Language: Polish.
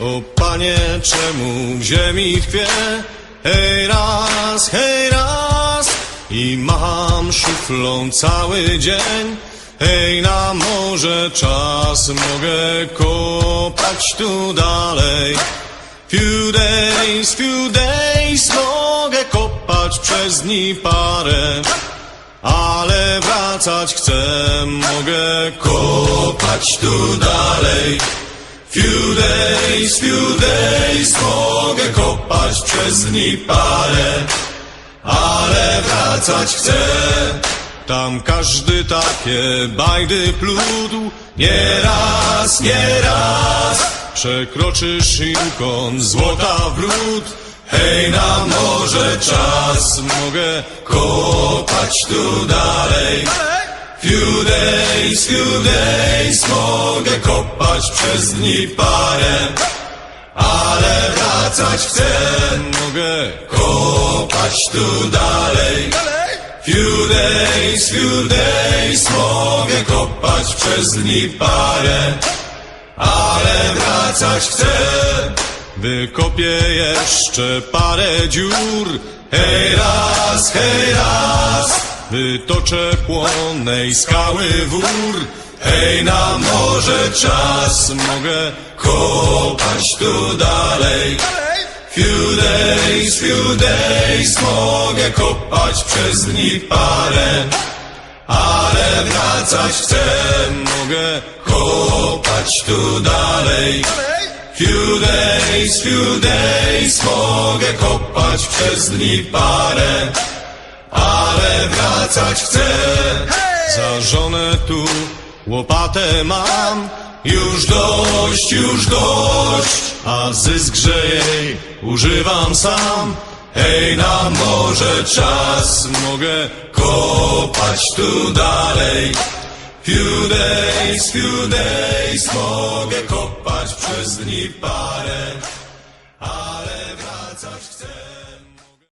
O panie, czemu w ziemi tkwię? Hej raz, hej raz i macham szuflą cały dzień. Hej, na morze czas, mogę kopać tu dalej. Few days, few days, mogę kopać przez dni parę. Ale wracać chcę, mogę kopać tu dalej. Few days, few days, mogę kopać przez dni parę. Ale wracać chcę. Tam każdy takie bajdy plutł, nie raz, nie raz. Przekroczysz Yukon, złota wrót. Hej, na morze czas, mogę kopać tu dalej. Few days, few days, mogę kopać przez dni parę. Ale wracać chcę, mogę kopać tu dalej. Few days, few days, mogę kopać przez dni parę. Ale wracać chcę, wykopię jeszcze parę dziur. Hej raz, hej raz, wytoczę płonnej skały wór. Hej, na morze czas, mogę kopać tu dalej. Few days, few days, mogę kopać przez dni parę. Ale wracać chcę, mogę kopać tu dalej. Few days, few days, mogę kopać przez dni parę. Ale wracać chcę, za żonę tu łopatę mam. Już dość, już dość, a zysk, że jej używam sam. Hej, na morze czas, mogę kopać tu dalej. Few days, few days, mogę kopać przez dni parę.